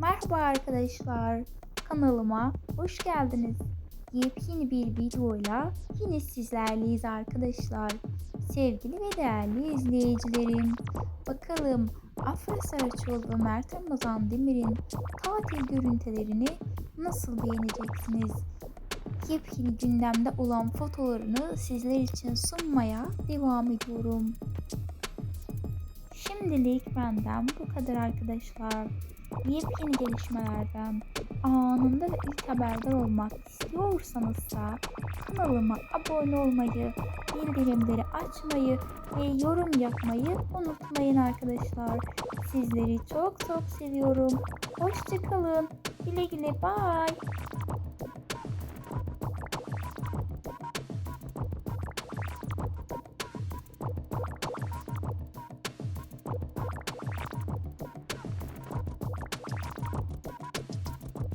Merhaba arkadaşlar. Kanalıma hoş geldiniz. Yepyeni bir videoyla yine sizlerleyiz arkadaşlar. Sevgili ve değerli izleyicilerim. Bakalım Afra Saraçoğlu ve Mert Ramazan Demir'in tatil görüntülerini nasıl beğeneceksiniz? Yepyeni gündemde olan fotolarını sizler için sunmaya devam ediyorum. Şimdilik benden bu kadar arkadaşlar. Yepyeni gelişmelerden anında ve ilk haberdar olmak istiyorsanız da kanalıma abone olmayı, bildirimleri açmayı ve yorum yapmayı unutmayın arkadaşlar. Sizleri çok çok seviyorum. Hoşçakalın. Güle güle bye.